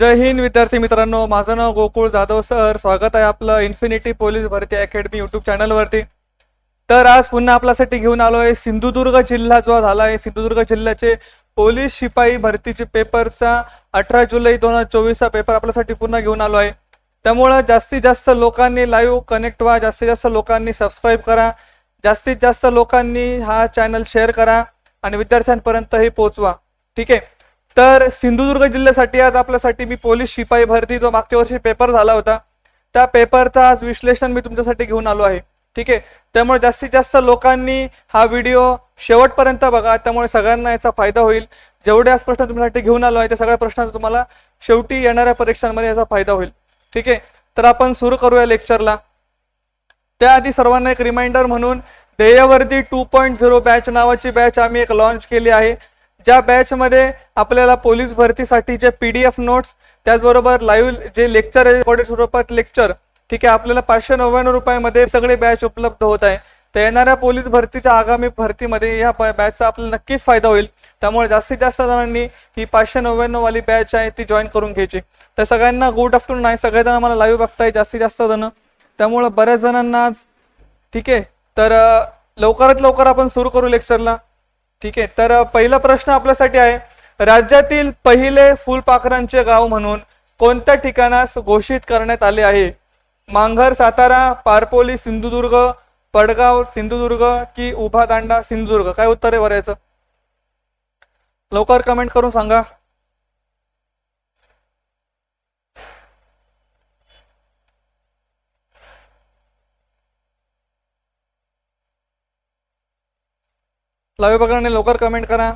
जय हिंद विद्यार्थी मित्रांनो. माझं नाव गोकुळ जाधव सर. स्वागत आहे आपलं इन्फिनिटी पोलीस भरती अकॅडमी युट्यूब चॅनलवरती तर आज पुन्हा आपल्यासाठी घेऊन आलो आहे सिंधुदुर्ग जिल्हा जो झाला आहे. सिंधुदुर्ग जिल्ह्याचे पोलीस शिपाई भरतीचे पेपरचा अठरा जुलै दोन हजार चोवीसचा पेपर आपल्यासाठी पुन्हा घेऊन आलो आहे. त्यामुळं जास्तीत जास्त लोकांनी लाईव्ह कनेक्ट व्हा. जास्तीत जास्त लोकांनी सबस्क्राईब करा. जास्तीत जास्त लोकांनी हा चॅनल शेअर करा. आणि विद्यार्थ्यांपर्यंतही पोहोचवा. ठीक आहे? तर सिंधुदुर्ग जिल्ह्यासाठी आज आपल्यासाठी मी पोलीस शिपाई भरती जो मागच्या वर्षी पेपर झाला होता त्या पेपरचा आज विश्लेषण मी तुमच्यासाठी घेऊन आलो आहे. ठीक आहे? त्यामुळे जास्तीत जास्त लोकांनी हा व्हिडिओ शेवटपर्यंत बघा त्यामुळे सगळ्यांना याचा फायदा होईल. जेवढे आज प्रश्न तुमच्यासाठी घेऊन आलो आहे त्या सगळ्या प्रश्नांचा तुम्हाला शेवटी येणाऱ्या परीक्षांमध्ये याचा फायदा होईल. ठीक आहे? तर आपण सुरू करूया लेक्चरला. त्याआधी सर्वांना एक रिमाइंडर म्हणून Dhyeyvardi two point zero batch नावाची बॅच आम्ही एक लॉन्च केली आहे. ज्या बॅचमध्ये आपल्याला पोलीस भरतीसाठीचे पी डी एफ नोट्स त्याचबरोबर लाईव्ह जे लेक्चर आहे रेकॉर्डेड स्वरूपात लेक्चर ठीक आहे आपल्याला पाचशे नव्याण्णव रुपयामध्ये सगळे बॅच उपलब्ध होत आहे. तर येणाऱ्या पोलीस भरतीच्या आगामी भरतीमध्ये या बॅचचा आपल्याला नक्कीच फायदा होईल. त्यामुळे जास्तीत जास्त जणांनी ही पाचशे नव्याण्णव वाली बॅच आहे ती जॉईन करून घ्यायची. तर सगळ्यांना गुड आफ्टरनून आहे सगळेजण मला लाईव्ह बघताय जास्तीत जास्त जण. त्यामुळं बऱ्याच जणांना आज ठीक आहे तर लवकरात लवकर आपण सुरू करू लेक्चरला ठीक आहे. तर पहिला प्रश्न आपल्यासाठी आहे. राज्यातील पहिले फुलपाखरांचे गाव म्हणून कोणत्या ठिकाणास घोषित करण्यात आले आहे? मांघर सातारा पारपोली सिंधुदुर्ग पडगाव सिंधुदुर्ग की उभा दांडा सिंधुदुर्ग? काय उत्तर आहे भरायचं लवकर कमेंट करून सांगा. लावे बघणारे लवकर कमेंट करा.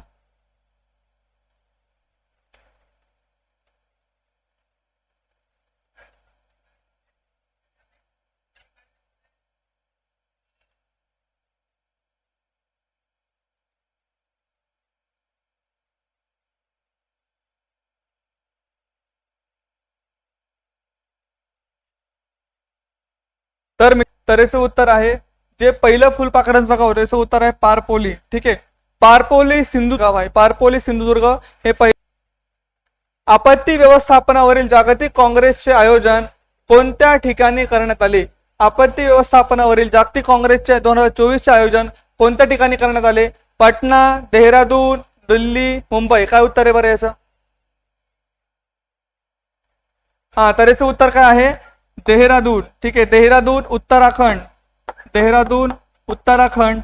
तर तरेचं तऱ्हेचं उत्तर आहे. जे पहिलं फुलपाखरांचं गाव त्याचं उत्तर आहे पारपोली. ठीक आहे? पारपोली सिंधु गाव आहे. पारपोली सिंधुदुर्ग हे पहिले आपत्ती व्यवस्थापनावरील जागतिक काँग्रेसचे आयोजन कोणत्या ठिकाणी करण्यात आले? आपत्ती व्यवस्थापनावरील जागतिक काँग्रेसचे दोन हजार चोवीसचे आयोजन कोणत्या ठिकाणी करण्यात आले? पटना देहरादून दिल्ली मुंबई. काय उत्तर आहे बरं याचं? हा तर याचं उत्तर काय आहे? देहरादून. ठीक आहे देहरादून उत्तराखंड. देहरादून उत्तराखंड.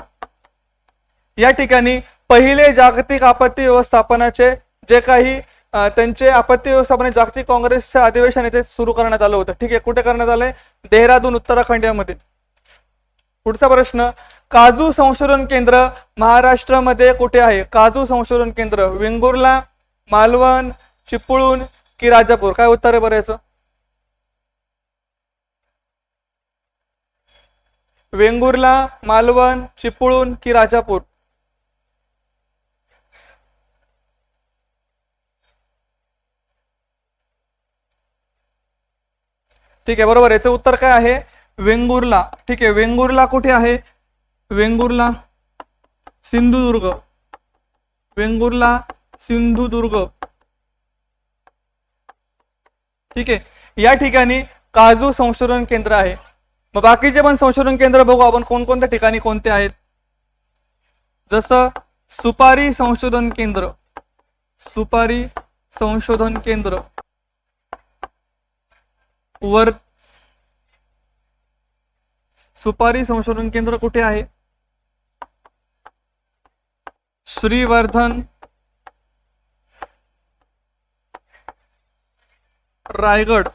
या ठिकाणी पहिले जागतिक आपत्ती व्यवस्थापनाचे जे काही त्यांचे आपत्ती व्यवस्थापन जागतिक काँग्रेसच्या अधिवेशन येथे सुरू करण्यात आलं होतं. ठीक आहे कुठे करण्यात आलंय? देहरादून उत्तराखंड यामध्ये पुढचा प्रश्न काजू संशोधन केंद्र महाराष्ट्रामध्ये कुठे आहे? काजू संशोधन केंद्र वेंगुर्ला मालवण चिपळूण की राजापूर? काय उत्तर आहे बरं याचं? वेंगुर्ला मालवण चिपळूण की राजापूर? ठीक आहे बरोबर याचं उत्तर काय आहे? वेंगुर्ला. ठीक आहे वेंगुर्ला कुठे आहे? वेंगुर्ला सिंधुदुर्ग. वेंगुर्ला सिंधुदुर्ग. ठीक आहे. या ठिकाणी काजू संशोधन केंद्र आहे. मग बाकीचे पण संशोधन केंद्र बघू आपण कोणकोणत्या ठिकाणी कोणते आहेत. जसं सुपारी संशोधन केंद्र. सुपारी संशोधन केंद्र. वर सुपारी संशोधन केंद्र कुठे आहे? श्रीवर्धन रायगड.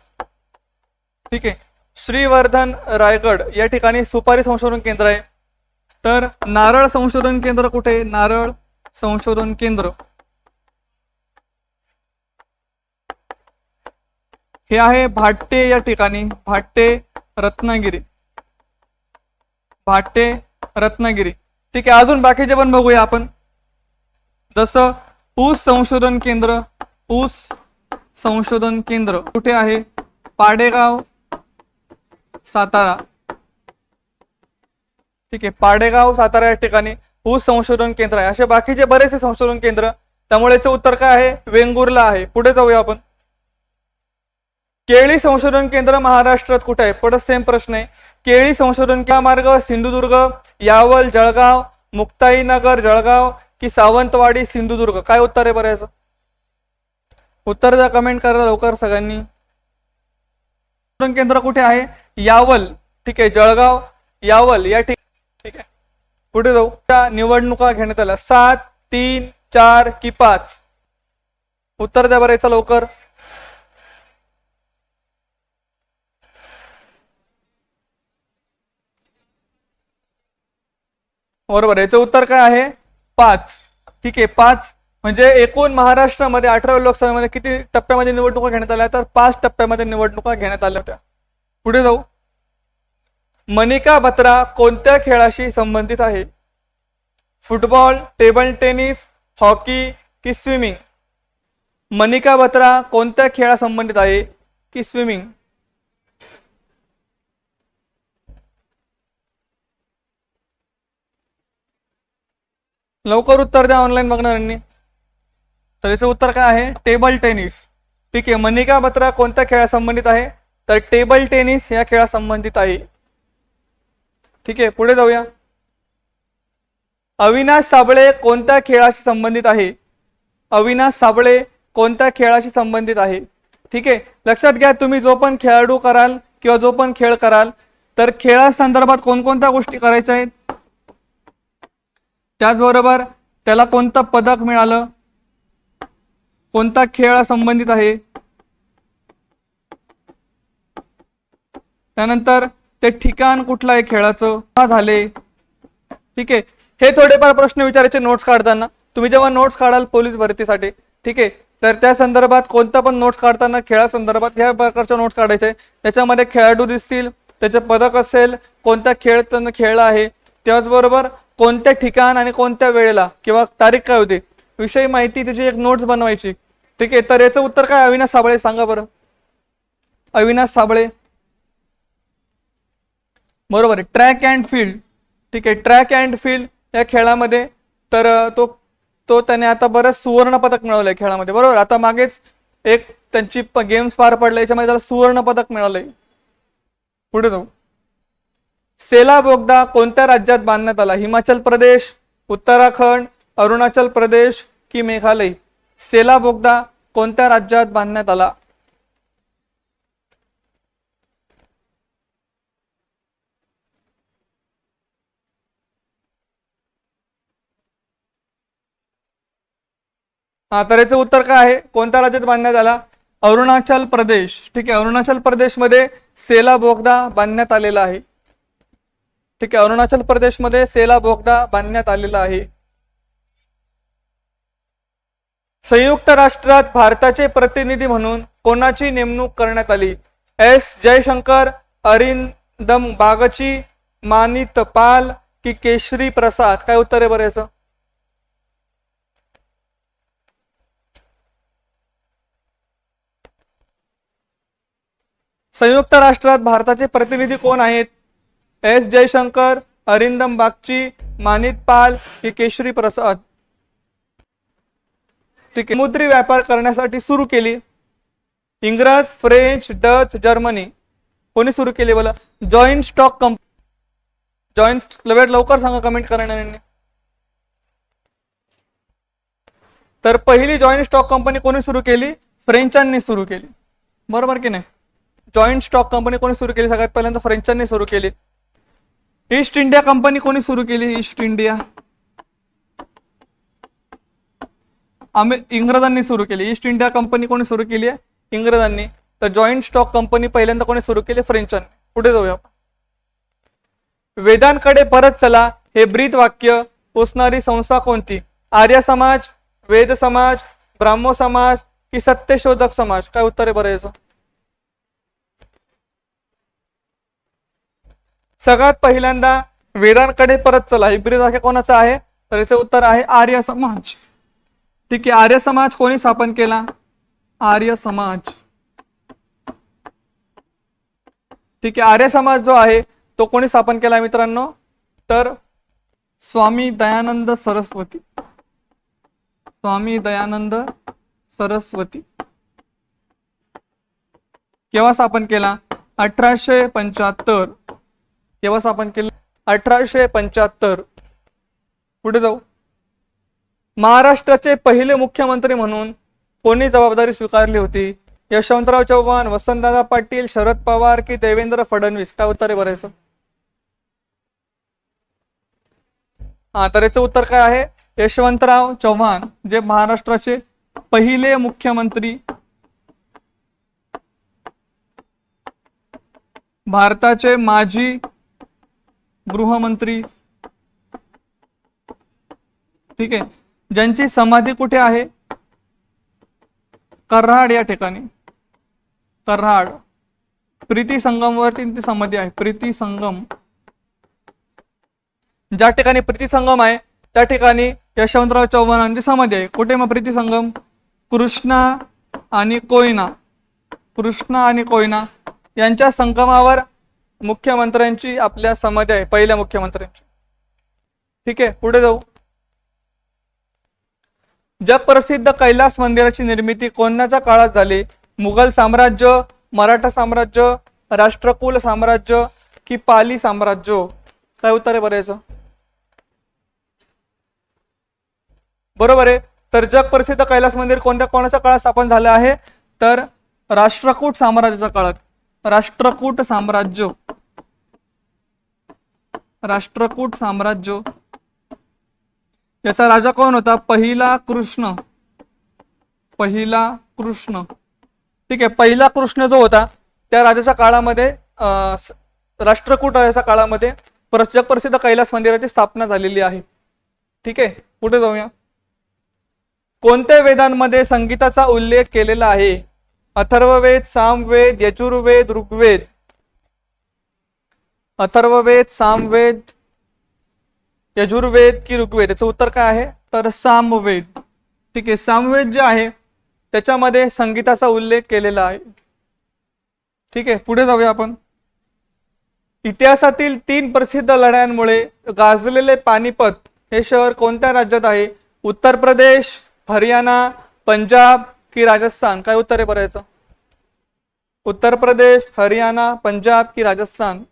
ठीक आहे. श्रीवर्धन रायगड या ठिकाणी सुपारी संशोधन केंद्र आहे. तर नारळ संशोधन केंद्र कुठे नारळ संशोधन केंद्र. हे आहे भाट्टे या ठिकाणी. भाट्टे रत्नागिरी. भाट्टे रत्नागिरी. ठीक आहे अजून बाकीचे पण बघूया आपण. जसं ऊस संशोधन केंद्र ऊस संशोधन केंद्र कुठे आहे? पाडेगाव सातारा. ठीक आहे पाडेगाव सातारा या ठिकाणी ऊस संशोधन केंद्र आहे. असे बाकीचे बरेचसे संशोधन केंद्र त्यामुळे याचं उत्तर काय आहे? वेंगुर्ला आहे. पुढे जाऊया आपण. केळी संशोधन केंद्र महाराष्ट्रात कुठे आहे? परत सेम प्रश्न आहे. केळी संशोधन केंद्र मार्ग सिंधुदुर्ग यावल जळगाव मुक्ताईनगर जळगाव की सावंतवाडी सिंधुदुर्ग? काय उत्तर आहे बरं याचं? उत्तर द्या कमेंट करा लवकर सगळ्यांनी. केंद्र कुठे आहे? यावल. ठीक आहे जळगाव यावल. या ठिक ठीक आहे. पुढे जाऊ. त्या निवडणुका घेण्यात आल्या. सात तीन चार कि पाच? उत्तर द्या बरं याचं लवकर. बरोबर याचं उत्तर काय आहे? पाच. ठीक आहे पाच. म्हणजे एकूण महाराष्ट्रामध्ये अठराव्या लोकसभेमध्ये किती टप्प्यामध्ये निवडणुका घेण्यात आल्या? तर पाच टप्प्यामध्ये निवडणुका घेण्यात आल्या होत्या. पुढे जाऊ. मनिका बत्रा कोणत्या खेळाशी संबंधित आहे? फुटबॉल टेबल टेनिस हॉकी की स्विमिंग? मनिका बत्रा कोणत्या खेळा संबंधित आहे की स्विमिंग? लवकर उत्तर द्या ऑनलाईन बघणाऱ्यांनी तर याचं उत्तर काय आहे? टेबल टेनिस ठीक आहे मनिका बत्रा कोणत्या खेळा संबंधित आहे? तर टेबल टेनिस या खेळा संबंधित आहे. ठीक आहे पुढे जाऊया. अविनाश साबळे कोणत्या खेळाशी संबंधित आहे? अविनाश साबळे कोणत्या खेळाशी संबंधित आहे? ठीक आहे लक्षात घ्या तुम्ही जो पण खेळाडू कराल किंवा जो पण खेळ कराल तर खेळासंदर्भात कोणकोणत्या गोष्टी करायच्या आहेत? त्याचबरोबर त्याला कोणतं पदक मिळालं? कोणता खेळ संबंधित आहे? त्यानंतर ते ठिकाण कुठलं आहे खेळाचं? का झाले? ठीक आहे. हे थोडेफार प्रश्न विचारायचे नोट्स काढताना. तुम्ही जेव्हा नोट्स काढाल पोलीस भरतीसाठी ठीक आहे. तर त्या संदर्भात कोणता पण नोट्स काढताना खेळासंदर्भात ह्या प्रकारच्या नोट्स काढायचे. त्याच्यामध्ये खेळाडू दिसतील त्याचे पदक असेल कोणत्या खेळ त्यांना खेळला आहे. त्याचबरोबर कोणत्या ठिकाण आणि कोणत्या वेळेला किंवा तारीख काय होती? विषयी माहिती त्याची एक नोट्स बनवायची. ठीक आहे तर याचं उत्तर काय? अविनाश साबळे सांगा बरं. अविनाश साबळे. बरोबर आहे. ट्रॅक अँड फील्ड ठीक आहे ट्रॅक अँड फील्ड या खेळामध्ये तर तो तो त्याने आता बरंच सुवर्ण पदक आहे खेळामध्ये. बरोबर? आता मागेच एक त्यांची गेम्स पार पडले याच्यामध्ये त्याला सुवर्ण पदक मिळालंय. पुढे जाऊ. सेला बोगदा कोणत्या राज्यात बांधण्यात आला? हिमाचल प्रदेश उत्तराखंड अरुणाचल प्रदेश की मेघालय? सेला बोगदा कोणत्या राज्यात बांधण्यात आला? हा तर याचं उत्तर काय आहे? कोणत्या राज्यात बांधण्यात आला? अरुणाचल प्रदेश. ठीक आहे अरुणाचल प्रदेशमध्ये सेला बोगदा बांधण्यात आलेला आहे. ठीक आहे अरुणाचल प्रदेशमध्ये सेला बोगदा बांधण्यात आलेला आहे. संयुक्त राष्ट्रात भारताचे प्रतिनिधी म्हणून कोणाची नेमणूक करण्यात आली? एस. जयशंकर अरिंदम बागची मानित पाल की केशरी प्रसाद? काय उत्तर आहे बरं याचं? संयुक्त राष्ट्रात भारताचे प्रतिनिधी कोण आहेत? एस. जयशंकर अरिंदम बागची मानित पाल की केशरी प्रसाद? ठीक आहे समुद्री व्यापार करण्यासाठी सुरू केली. इंग्रज फ्रेंच डच जर्मनी कोणी सुरू केली बोला? जॉईंट स्टॉक कंपनी जॉईंट लवकर सांगा कमेंट करणाऱ्यांनी तर पहिली जॉईंट स्टॉक कंपनी कोणी सुरू केली? फ्रेंचांनी सुरू केली. बरोबर की नाही? जॉईंट स्टॉक कंपनी कोणी सुरू केली? सगळ्यात पहिल्यांदा फ्रेंचांनी सुरू केली. ईस्ट इंडिया कंपनी कोणी सुरू केली? East India. आम्ही इंग्रजांनी सुरू केली. ईस्ट इंडिया कंपनी कोणी सुरू केली आहे? इंग्रजांनी. तर जॉईंट स्टॉक कंपनी पहिल्यांदा कोणी सुरू केली? फ्रेंचांनी पुढे जाऊया आपण. वेदांकडे परत चला. हे ब्रीद वाक्य पोचणारी संस्था कोणती? आर्य समाज वेद समाज ब्राह्मो समाज की सत्यशोधक समाज? काय उत्तर आहे बरं याचं? सगळ्यात पहिल्यांदा वेदांकडे परत चला. हे ब्रीद वाक्य कोणाचं आहे? तर याचं उत्तर आहे आर्य समाज. ठीक आहे आर्य समाज कोणी स्थापन केला? आर्य समाज. ठीक आहे आर्य समाज जो आहे तो कोणी स्थापन केला मित्रांनो? तर स्वामी दयानंद सरस्वती. स्वामी दयानंद सरस्वती. केव्हा स्थापन केला? अठराशे पंच्याहत्तर. केव्हा स्थापन केलं? अठराशे पंच्याहत्तर. पुढे जाऊ. महाराष्ट्राचे पहिले मुख्यमंत्री म्हणून कोणी जबाबदारी स्वीकारली होती? यशवंतराव चव्हाण वसंतदादा पाटील शरद पवार की देवेंद्र फडणवीस? काय उत्तर आहे बरायचं हा तर याचं उत्तर काय आहे? यशवंतराव चव्हाण जे महाराष्ट्राचे पहिले मुख्यमंत्री भारताचे माजी गृहमंत्री. ठीक आहे. ज्यांची समाधी कुठे आहे? कर्हाड या ठिकाणी. कर्हाड. प्रीती संगमवरती ती समाधी आहे. प्रीती संगम. ज्या ठिकाणी प्रीती संगम आहे त्या ठिकाणी यशवंतराव चव्हाणांची समाधी आहे. कुठे मग प्रीती संगम? कृष्णा आणि कोयना. कृष्णा आणि कोयना यांच्या संगमावर मुख्यमंत्र्यांची आपल्या समाधी आहे. पहिल्या मुख्यमंत्र्यांची. ठीक आहे पुढे जाऊ. जगप्रसिद्ध कैलास मंदिराची निर्मिती कोणाच्या काळात झाली मुघल साम्राज्य मराठा साम्राज्य राष्ट्रकुल साम्राज्य की पाली साम्राज्य? काय उत्तर आहे बरायचं बरोबर आहे. तर जगप्रसिद्ध कैलास मंदिर कोणत्या कोणाच्या काळात स्थापन झालं आहे? तर राष्ट्रकूट साम्राज्याच्या काळात. राष्ट्रकूट साम्राज्य. राष्ट्रकूट साम्राज्य. याचा राजा कोण होता? पहिला कृष्ण. पहिला कृष्ण. ठीक आहे पहिला कृष्ण जो होता त्या राजाच्या काळामध्ये राष्ट्रकूट राजाच्या काळामध्ये जगप्रसिद्ध कैलास मंदिराची स्थापना झालेली आहे. ठीक आहे कुठे जाऊया. कोणत्या वेदांमध्ये संगीताचा उल्लेख केलेला आहे? अथर्ववेद सामवेद यजुर्वेद ऋग्वेद. अथर्ववेद सामवेद यजुर्वेद की ऋग्वेद याचं उत्तर काय आहे? तर सामवेद. ठीक आहे सामवेद जे आहे त्याच्यामध्ये संगीताचा उल्लेख केलेला आहे. ठीक आहे पुढे जाऊया आपण. इतिहासातील तीन प्रसिद्ध लढ्यांमुळे गाजलेले पानिपत हे शहर कोणत्या राज्यात आहे? उत्तर प्रदेश हरियाणा पंजाब की राजस्थान? काय उत्तर आहे बरायचं उत्तर प्रदेश हरियाणा पंजाब की राजस्थान.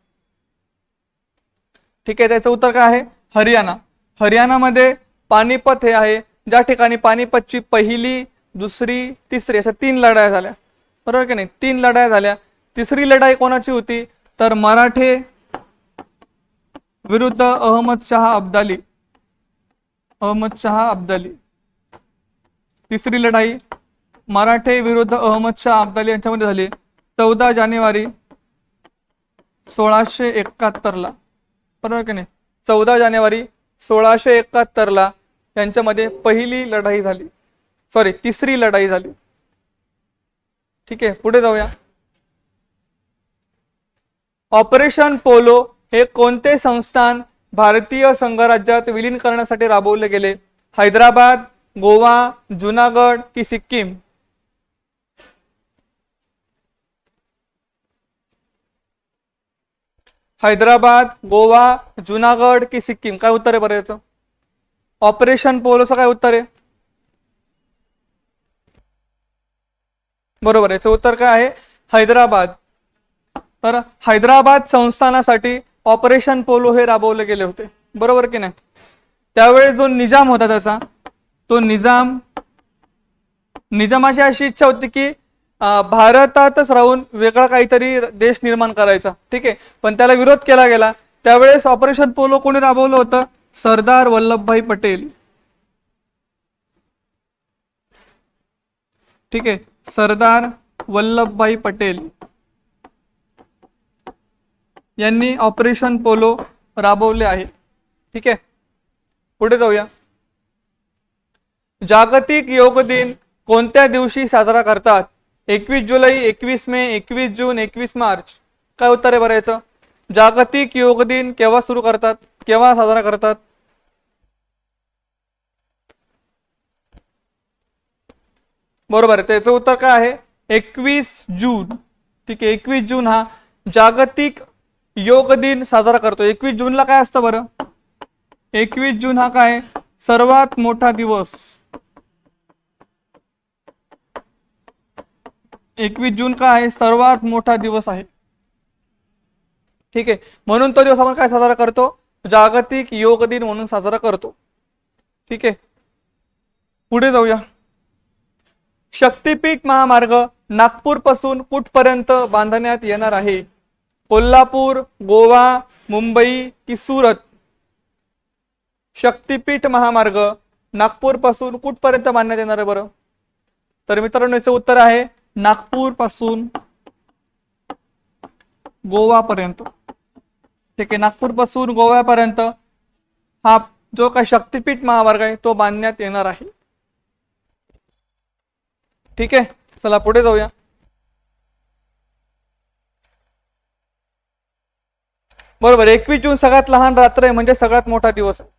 ठीक आहे त्याचं उत्तर काय आहे? हरियाणा. हरियाणामध्ये पानिपत हे आहे. ज्या ठिकाणी पानिपतची पहिली दुसरी तिसरी अशा तीन लढाया झाल्या. बरोबर की नाही? तीन लढाया झाल्या. तिसरी लढाई कोणाची होती? तर मराठे विरुद्ध अहमद शहा अब्दाली. अहमद शहा अब्दाली. तिसरी लढाई मराठे विरुद्ध अहमद शाह अब्दाली यांच्यामध्ये झाली. चौदा जानेवारी सोळाशे एकाहत्तरला. बरोबर की नाही? चौदा जानेवारी सोळाशे एकाहत्तरला यांच्यामध्ये पहिली लढाई झाली. सॉरी तिसरी लढाई झाली. ठीक आहे पुढे जाऊया. ऑपरेशन पोलो हे कोणते संस्थान भारतीय संघराज्यात विलीन करण्यासाठी राबवले गेले? हैदराबाद गोवा जुनागड की सिक्कीम? हैदराबाद गोवा जुनागड की सिक्कीम? काय उत्तर आहे बरं याचं? ऑपरेशन पोलोचं काय उत्तर आहे? बरोबर याचं उत्तर काय आहे? हैदराबाद. तर हैदराबाद संस्थानासाठी ऑपरेशन पोलो हे राबवले गेले होते. बरोबर की नाही? त्यावेळेस जो निजाम होता त्याचा तो निजाम निजामाची अशी इच्छा होती की भारतातच राहून वेगळा काहीतरी देश निर्माण करायचा. ठीक आहे? पण त्याला विरोध केला गेला. त्यावेळेस ऑपरेशन पोलो कोणी राबवलं होतं? सरदार वल्लभभाई पटेल. ठीक आहे? सरदार वल्लभभाई पटेल यांनी ऑपरेशन पोलो राबवले आहे. ठीक आहे? पुढे जाऊया. जागतिक योग दिन कोणत्या दिवशी साजरा करतात? एकवीस जुलै एकवीस मे एकवीस जून एकवीस मार्च. काय उत्तर आहे भरायचं जागतिक योग दिन केव्हा सुरू करतात? केव्हा साजरा करतात? बरोबर आहे. त्याचं उत्तर काय आहे? एकवीस जून. ठीक आहे एकवीस जून हा जागतिक योग दिन साजरा करतो. एकवीस जूनला काय असतं बरं? एकवीस जून हा काय? सर्वात मोठा दिवस. एकवीस जून काय आहे? सर्वात मोठा दिवस आहे. ठीक आहे. म्हणून तो दिवस आपण काय साजरा करतो? जागतिक योग दिन म्हणून साजरा करतो. ठीक आहे. पुढे जाऊया. शक्तीपीठ महामार्ग नागपूरपासून कुठपर्यंत बांधण्यात येणार आहे? कोल्हापूर गोवा मुंबई की सुरत? शक्तीपीठ महामार्ग नागपूरपासून कुठपर्यंत बांधण्यात येणार आहे बरं? तर मित्रांनो याचं उत्तर आहे नागपूरपासून गोवापर्यंत. ठीक आहे नागपूरपासून गोव्यापर्यंत हा जो काही शक्तीपीठ महामार्ग आहे तो बांधण्यात येणार आहे. ठीक आहे चला पुढे जाऊया. बरोबर एकवीस जून सगळ्यात लहान रात्र आहे म्हणजे सगळ्यात मोठा दिवस आहे.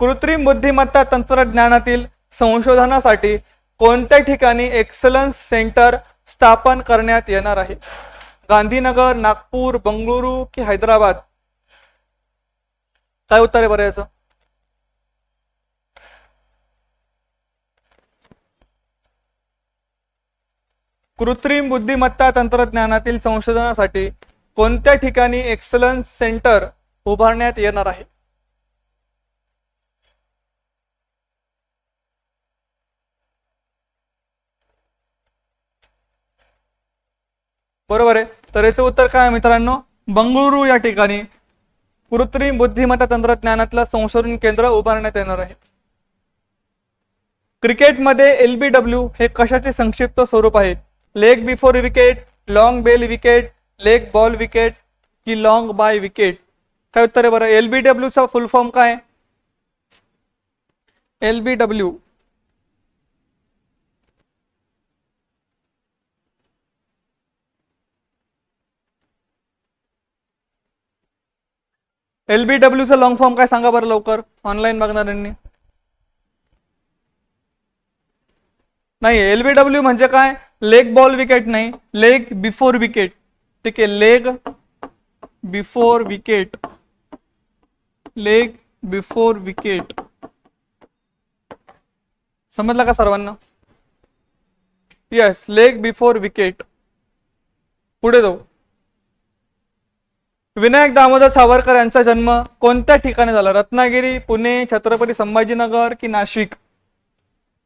कृत्रिम बुद्धिमत्ता तंत्रज्ञानातील संशोधनासाठी कोणत्या ठिकाणी एक्सलन्स सेंटर स्थापन करण्यात येणार आहे? गांधीनगर नागपूर बंगळुरू की हैदराबाद? काय उत्तर आहे बरं याचं? कृत्रिम बुद्धिमत्ता तंत्रज्ञानातील संशोधनासाठी कोणत्या ठिकाणी एक्सलन्स सेंटर उभारण्यात येणार आहे? बरोबर आहे. तर याचं उत्तर काय मित्रांनो? बंगळुरू या ठिकाणी कृत्रिम बुद्धिमत्ता तंत्रज्ञानातलं संशोधन केंद्र उभारण्यात येणार आहे. क्रिकेटमध्ये एल बी डब्ल्यू हे कशाचे संक्षिप्त स्वरूप आहे? Leg before wicket long bell wicket leg ball wicket की लॉंग बाय विकेट काय उत्तर आहे बरं? एल बी डब्ल्यूचा फुल फॉर्म काय? L B W L B डब्ल्यूचा long form काय सांगा बरं लवकर? ऑनलाईन बघणाऱ्यांनी नाही L B W leg ball wicket नाही. लेग बिफोर विकेट ठीक आहे leg before wicket leg before wicket समजलं का सर्वांना? येस लेग बिफोर विकेट पुढे जाऊ. विनायक दामोदर सावरकर यांचा जन्म कोणत्या ठिकाणी झाला? रत्नागिरी पुणे छत्रपती संभाजीनगर की नाशिक?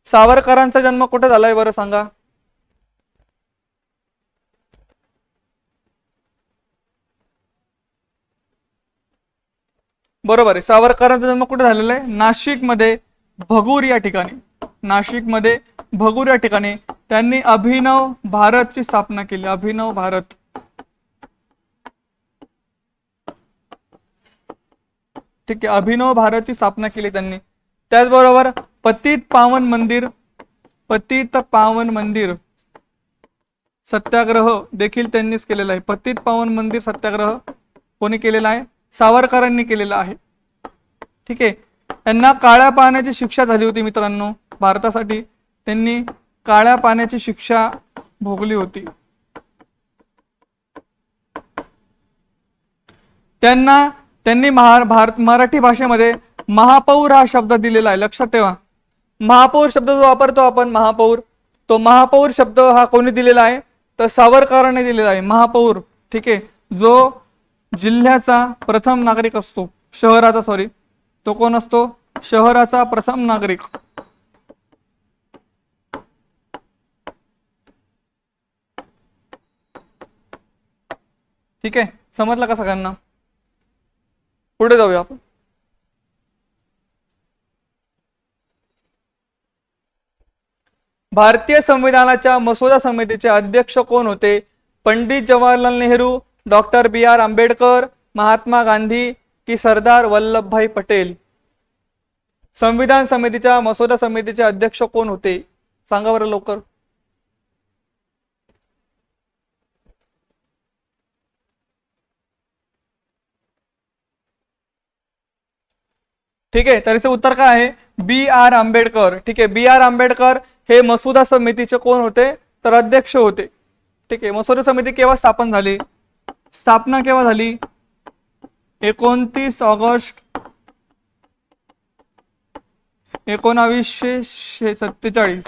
सावरकरांचा जन्म कुठे झालाय बरं सांगा? बरोबर आहे. सावरकरांचा जन्म कुठे झालेला आहे? नाशिकमध्ये भगूर या ठिकाणी. नाशिकमध्ये भगूर या ठिकाणी त्यांनी अभिनव भारतची स्थापना केली. अभिनव भारत. ठीक आहे अभिनव भारतची स्थापना केली त्यांनी. त्याचबरोबर पतित पावन मंदिर पतित पावन मंदिर सत्याग्रह देखील त्यांनीच केलेला आहे. पतित पावन मंदिर सत्याग्रह कोणी केलेला आहे? सावरकरांनी केलेला आहे. ठीक आहे. त्यांना काळ्या पाण्याची शिक्षा झाली होती मित्रांनो भारतासाठी. त्यांनी काळ्या पाण्याची शिक्षा भोगली होती. त्यांना त्यांनी महा भारत मराठी भाषेमध्ये महापौर हा शब्द दिलेला आहे. लक्षात ठेवा. महापौर शब्द जो वापरतो आपण महापौर तो महापौर शब्द हा कोणी दिलेला आहे? तर सावरकरांनी दिलेला आहे. महापौर ठीक आहे. जो जिल्ह्याचा प्रथम नागरिक असतो शहराचा सॉरी तो कोण असतो? शहराचा प्रथम नागरिक. ठीक आहे? समजलं का सगळ्यांना? पुढे जाऊया आपण. भारतीय संविधानाच्या मसुदा समितीचे अध्यक्ष कोण होते? Pandit Jawaharlal Nehru doctor B R Ambedkar Mahatma Gandhi की सरदार वल्लभभाई पटेल? संविधान समितीच्या मसुदा समितीचे अध्यक्ष कोण होते? सांगा बरं लवकर. ठीक आहे? तर याचं उत्तर काय आहे? B R Ambedkar. ठीक आहे? बी आर आंबेडकर हे मसुदा समितीचे कोण होते? तर अध्यक्ष होते. ठीक आहे? मसुदा समिती केव्हा स्थापन झाली? स्थापना केव्हा झाली? एकोणतीस ऑगस्ट एकोणावीसशे सत्तेचाळीस.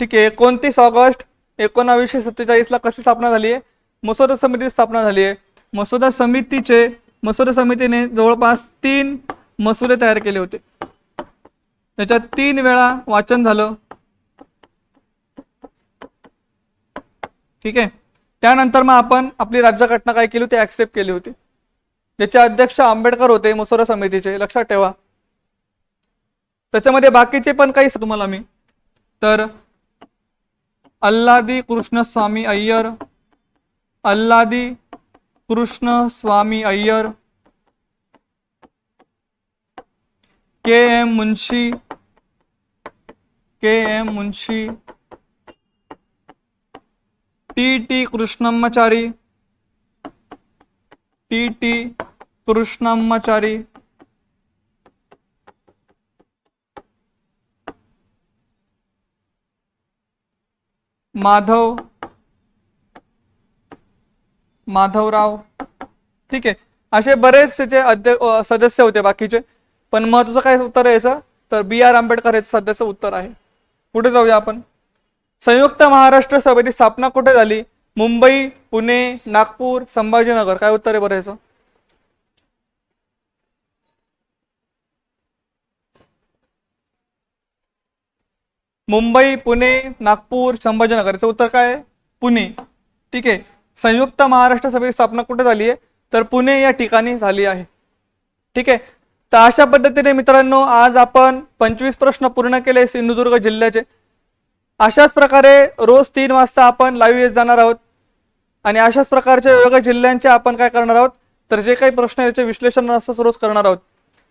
ठीक आहे? एकोणतीस ऑगस्ट एकोणावीसशे सत्तेचाळीसला कशी स्थापना झाली आहे? मसुदा समितीची स्थापना झाली आहे. मसुदा समितीचे मसुदा समितीने जवळपास तीन मसुदे तयार केले होते. त्याच्यात तीन वेळा वाचन झालं. ठीक आहे? त्यानंतर मग आपण आपली राज्यघटना काय केली होती ऍक्सेप्ट केली होती. ज्याचे अध्यक्ष आंबेडकर होते मसुरा समितीचे लक्षात ठेवा. त्याच्यामध्ये बाकीचे पण काही तुम्हाला मी. तर Alladi Krishnaswamy Iyer Alladi Krishnaswamy Iyer K M Munshi, K M Munshi, T T Krishnamachari, T T Krishnamachari. Madhav, Madhavrao, ठीक आहे. असे बरेच त्याचे अध्यक्ष सदस्य होते बाकीचे पण महत्वाचं काय उत्तर आहे याचं? तर बी आर आंबेडकर हे सध्याचं उत्तर आहे. पुढे जाऊया आपण. संयुक्त महाराष्ट्र सभेची स्थापना कुठे झाली? मुंबई पुणे नागपूर संभाजीनगर. काय उत्तर आहे बरं याचं? मुंबई पुणे नागपूर संभाजीनगर. याचं उत्तर काय आहे? पुणे. ठीक आहे. संयुक्त महाराष्ट्र सभेची स्थापना कुठे झाली आहे? तर पुणे या ठिकाणी झाली आहे. ठीक आहे. तर अशा पद्धतीने मित्रांनो आज आपण पंचवीस प्रश्न पूर्ण केले सिंधुदुर्ग जिल्ह्याचे. अशाच प्रकारे रोज तीन वाजता आपण लाईव्ह येत जाणार आहोत. आणि अशाच प्रकारच्या वेगवेगळ्या जिल्ह्यांचे आपण काय करणार आहोत तर जे काही प्रश्न याचे विश्लेषण असं रोज करणार आहोत.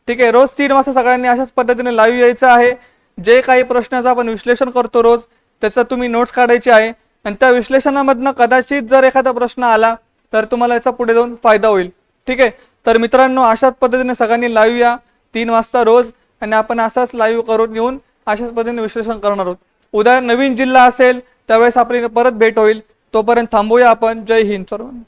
ठीक आहे रोज तीन वाजता सगळ्यांनी अशाच पद्धतीने लाईव्ह यायचं आहे. जे काही प्रश्नाचं आपण विश्लेषण करतो रोज त्याचं तुम्ही नोट्स काढायचे आहे. आणि त्या विश्लेषणामधनं कदाचित जर एखादा प्रश्न आला तर तुम्हाला याचा पुढे जाऊन फायदा होईल. ठीक आहे तर मित्रांनो अशाच पद्धतीने सगळ्यांनी लाईव्ह या तीन वाजता रोज आणि आपण असाच लाईव्ह करून येऊन अशाच पद्धतीने विश्लेषण करणार आहोत. उद्या नवीन जिल्हा असेल त्यावेळेस आपली परत भेट होईल. तोपर्यंत थांबूया आपण. जय हिंद सर्वांना.